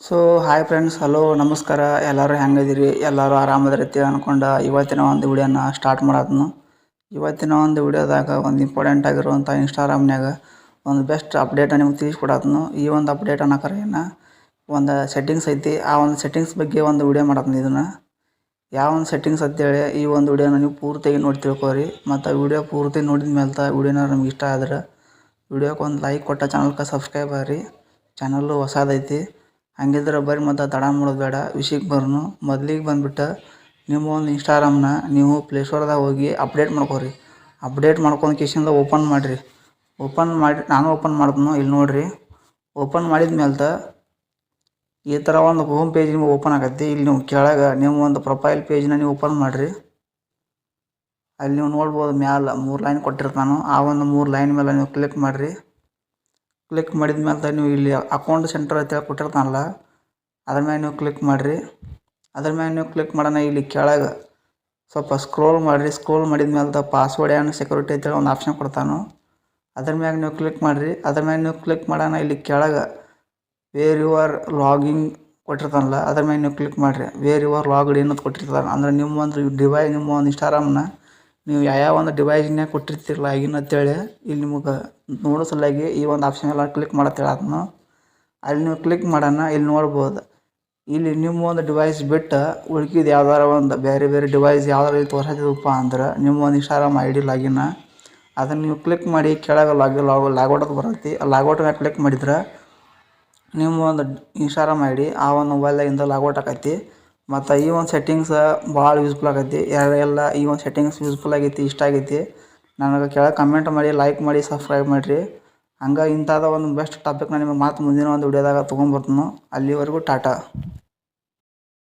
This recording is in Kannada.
ಸೊ ಹಾಯ್ ಫ್ರೆಂಡ್ಸ್ ಹಲೋ ನಮಸ್ಕಾರ. ಎಲ್ಲರೂ ಹೆಂಗದಿರಿ ಎಲ್ಲರೂ ಆರಾಮದಿರ್ತೀವಿ ಅಂದ್ಕೊಂಡು ಇವತ್ತಿನ ಒಂದು ವಿಡಿಯೋನ ಸ್ಟಾರ್ಟ್ ಮಾಡೋದನ್ನು ಇವತ್ತಿನ ಒಂದು ವಿಡಿಯೋದಾಗ ಒಂದು ಇಂಪಾರ್ಟೆಂಟ್ ಆಗಿರುವಂಥ ಇನ್ಸ್ಟಾಗ್ರಾಮ್ನಾಗ ಒಂದು ಬೆಸ್ಟ್ ಅಪ್ಡೇಟ್ ನಿಮ್ಗೆ ತಿಳಿಸ್ಕೊಡೋದನ್ನು ಈ ಒಂದು ಅಪ್ಡೇಟ್ ಅನ್ನೋಕರ ಏನು ಒಂದು ಸೆಟ್ಟಿಂಗ್ಸ್ ಐತಿ. ಆ ಒಂದು ಸೆಟ್ಟಿಂಗ್ಸ್ ಬಗ್ಗೆ ಒಂದು ವಿಡಿಯೋ ಮಾಡೋದನ್ನು ಇದನ್ನು. ಯಾವ ಒಂದು ಸೆಟ್ಟಿಂಗ್ಸ್ ಅಂತೇಳಿ ಈ ಒಂದು ವಿಡಿಯೋನ ನೀವು ಪೂರ್ತಿಯಾಗಿ ನೋಡಿ ತಿಳ್ಕೊರಿ. ಮತ್ತು ವಿಡಿಯೋ ಪೂರ್ತಿ ನೋಡಿದ ಮೇಲೆ ವಿಡಿಯೋನ ನಮ್ಗೆ ಇಷ್ಟ ಆದ್ರೆ ವಿಡಿಯೋಕ್ಕೆ ಒಂದು ಲೈಕ್ ಕೊಟ್ಟ ಚಾನಲ್ಗೆ ಸಬ್ಸ್ಕ್ರೈಬ್ ಆಗ್ರಿ. ಚಾನಲ್ಲು ಹೊಸದೈತಿ. ಹಂಗಿದ್ರೆ ಬರ್ರಿ ಮತ್ತು ತಡ ಮಾಡೋದು ಬೇಡ. ವಿಷಯಕ್ಕೆ ಬರ್ನು. ಮೊದ್ಲಿಗೆ ಬಂದ್ಬಿಟ್ಟು ನಿಮ್ಮ ಒಂದು ಇನ್ಸ್ಟಾಗ್ರಾಮ್ನ ನೀವು ಪ್ಲೇಸ್ಟೋರ್ದಾಗ ಹೋಗಿ ಅಪ್ಡೇಟ್ ಮಾಡ್ಕೊರಿ. ಅಪ್ಡೇಟ್ ಮಾಡ್ಕೊಂಡು ಕಿಶಿಂದ ಓಪನ್ ಮಾಡಿರಿ. ಓಪನ್ ಮಾಡಿ, ನಾನು ಓಪನ್ ಮಾಡ್ತೀನಿ ಇಲ್ಲಿ ನೋಡಿರಿ. ಓಪನ್ ಮಾಡಿದ ಮೇಲೆ ಈ ಥರ ಒಂದು ಹೋಮ್ ಪೇಜ್ ನಿಮಗೆ ಓಪನ್ ಆಗತ್ತೆ. ಇಲ್ಲಿ ನೀವು ಕೆಳಗೆ ನಿಮ್ಮ ಒಂದು ಪ್ರೊಫೈಲ್ ಪೇಜ್ನ ನೀವು ಓಪನ್ ಮಾಡಿರಿ. ಅಲ್ಲಿ ನೀವು ನೋಡ್ಬೋದು ಮ್ಯಾಲೆ ಮೂರು ಲೈನ್ ಕೊಟ್ಟಿರ್ತಾನು ಆ ಒಂದು ಮೂರು ಲೈನ್ ಮೇಲೆ ನೀವು ಕ್ಲಿಕ್ ಮಾಡಿರಿ. ಕ್ಲಿಕ್ ಮಾಡಿದ ಮೇಲೆ ನೀವು ಇಲ್ಲಿ ಅಕೌಂಟ್ ಸೆಂಟರ್ ಅಂತೇಳಿ ಕೊಟ್ಟಿರ್ತಾನಲ್ಲ ಅದ್ರ ಮೇಲೆ ನೀವು ಕ್ಲಿಕ್ ಮಾಡಿರಿ. ಅದ್ರ ಮೇಲೆ ನೀವು ಕ್ಲಿಕ್ ಮಾಡೋಣ ಇಲ್ಲಿ ಕೆಳಗೆ. ಸ್ವಲ್ಪ ಸ್ಕ್ರೋಲ್ ಮಾಡಿರಿ ಸ್ಕ್ರೋಲ್ ಮಾಡಿದ ಮೇಲೆ ಪಾಸ್ವರ್ಡ್ ಏನು ಸೆಕ್ಯೂರಿಟಿ ಅಂತೇಳಿ ಒಂದು ಆಪ್ಷನ್ ಕೊಡ್ತಾನು. ಅದ್ರ ಮ್ಯಾಗ ನೀವು ಕ್ಲಿಕ್ ಮಾಡಿರಿ. ಅದ್ರ ಮ್ಯಾಗ ನೀವು ಕ್ಲಿಕ್ ಮಾಡೋಣ ಇಲ್ಲಿ ಕೆಳಗೆ. ವೇರ್ ಯುವರ್ ಲಾಗಿಂಗ್ ಕೊಟ್ಟಿರ್ತಾನಲ್ಲ, ಅದ್ರ ಮ್ಯಾಗ ನೀವು ಕ್ಲಿಕ್ ಮಾಡಿರಿ. ವೇರ್ ಯುವರ್ ಲಾಗ್ಡ್ ಇನ್ ಕೊಟ್ಟಿರ್ತಾರೆ ಅಂದ್ರೆ ನಿಮ್ಮ ಒಂದು ಡಿವೈ ನಿಮ್ಮ ಒಂದು ಇನ್ಸ್ಟಾಗ್ರಾಮ್ನ ನೀವು ಯಾವ ಒಂದು ಡಿವೈಸ್ನ್ಯಾಗ ಕೊಟ್ಟಿರ್ತೀರಲ್ಲ ಲಾಗಿನ್ ಅಂತೇಳಿ, ಇಲ್ಲಿ ನಿಮಗೆ ನೋಡೋ ಸಲುವಾಗಿ ಈ ಒಂದು ಆಪ್ಷನ್ ಎಲ್ಲ ಕ್ಲಿಕ್ ಮಾಡತ್ತೇಳಿ ಅದನ್ನು. ಅಲ್ಲಿ ನೀವು ಕ್ಲಿಕ್ ಮಾಡೋಣ ಇಲ್ಲಿ ನೋಡ್ಬೋದು. ಇಲ್ಲಿ ನಿಮ್ಮ ಒಂದು ಡಿವೈಸ್ ಬಿಟ್ಟು ಉಳ್ಕಿದ ಯಾವ್ದಾರ ಒಂದು ಬೇರೆ ಬೇರೆ ಡಿವೈಸ್ ಯಾವ್ದಾರ ಇಲ್ಲಿ ಅಂದ್ರೆ ನಿಮ್ಮ ಒಂದು ಇನ್ಸ್ಟಾಗ್ರಾಮ್ ಐ ಡಿ ಲಾಗಿನ ಅದನ್ನು ನೀವು ಕ್ಲಿಕ್ ಮಾಡಿ ಕೆಳಗೆ ಲಾಗ್ ಲಾಗ್ ಲಾಗೌಟ್ ಅಂತ ಬರ್ತೈತಿ. ಲಾಗೌಟ್ ಮ್ಯಾಗ ಕ್ಲಿಕ್ ಮಾಡಿದ್ರೆ ನಿಮ್ಮ ಒಂದು ಇನ್ಸ್ಟಾಗ್ರಾಮ್ ಐ ಡಿ ಆ ಒಂದು ಮೊಬೈಲ್ದಾಗಿಂದ ಲಾಗೌಟ್ ಆಕೈತಿ. ಮತ್ತು ಈ ಒಂದು ಸೆಟ್ಟಿಂಗ್ಸ್ ಭಾಳ ಯೂಸ್ಫುಲ್ ಆಗೈತಿ. ಯಾರೆಲ್ಲ ಈ ಒಂದು ಸೆಟ್ಟಿಂಗ್ಸ್ ಯೂಸ್ಫುಲ್ ಆಗೈತಿ, ಇಷ್ಟ ಆಗೈತಿ, ನನಗೆ ಕೆಳಗೆ ಕಮೆಂಟ್ ಮಾಡಿ ಲೈಕ್ ಮಾಡಿ ಸಬ್ಸ್ಕ್ರೈಬ್ ಮಾಡಿರಿ. ಹಂಗೆ ಇಂಥದ್ದು ಒಂದು ಬೆಸ್ಟ್ ಟಾಪಿಕ್ನ ನಿಮಗೆ ಮತ್ತೆ ಮುಂದಿನ ಒಂದು ವಿಡಿಯೋದಾಗ ತೊಗೊಂಬರ್ತೀನಿ ಅಲ್ಲಿವರೆಗೂ ಟಾಟಾ.